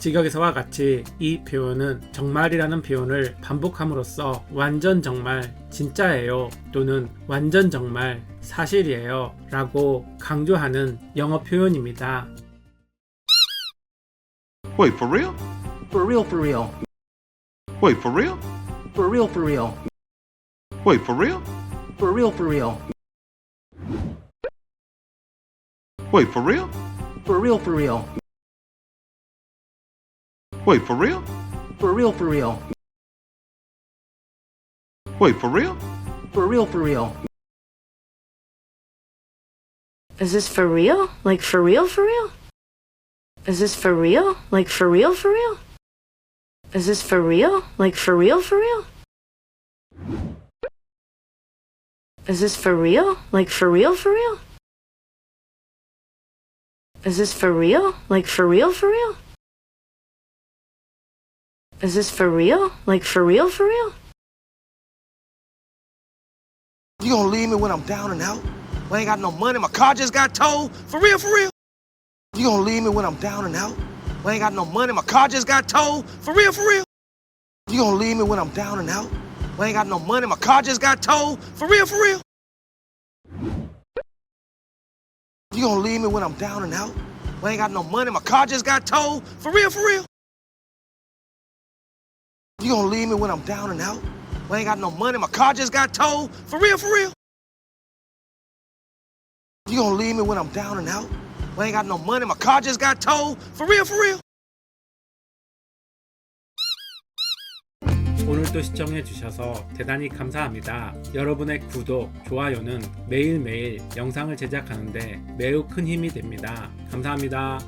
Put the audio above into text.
직역에서와 같이 이 표현은 정말이라는 표현을 반복함으로써 완전 정말 진짜예요 또는 완전 정말 사실이에요 라고 강조하는 영어 표현입니다. Wait, for real? For real, for real. Wait, for real? For real, for real. Wait, for real? For real, for real. Wait, for real? For real, for real. Wait, for real? For real, for real. Wait, for real? For real, for real. Is this for real? Like for real, for real? Is this for real? Like for real, for real? Is this for real? Like for real, for real? Is this for real? Like for real, for real? Is this for real? Like for real, for real? Is this for real? Like for real, for real? You gonna leave me when I'm down and out? I ain't got no money, my car just got towed. For real, for real? You gonna leave me when I'm down and out? I ain't got no money, my car just got towed. For real, for real? You gonna leave me when I'm down and out? I ain't got no money, my car just got towed. For real, for real? You gonna leave me when I'm down and out? I ain't got no money, my car just got towed. For real, for real? You gonna leave me when I'm down and out? I ain't got no money, my car just got towed. For real, for real? You gonna leave me when I'm down and out? I ain't got no money, my car just got towed. For real, for real? 오늘도 시청해 주셔서 대단히 감사합니다. 여러분의 구독, 좋아요는 매일매일 영상을 제작하는데 매우 큰 힘이 됩니다. 감사합니다.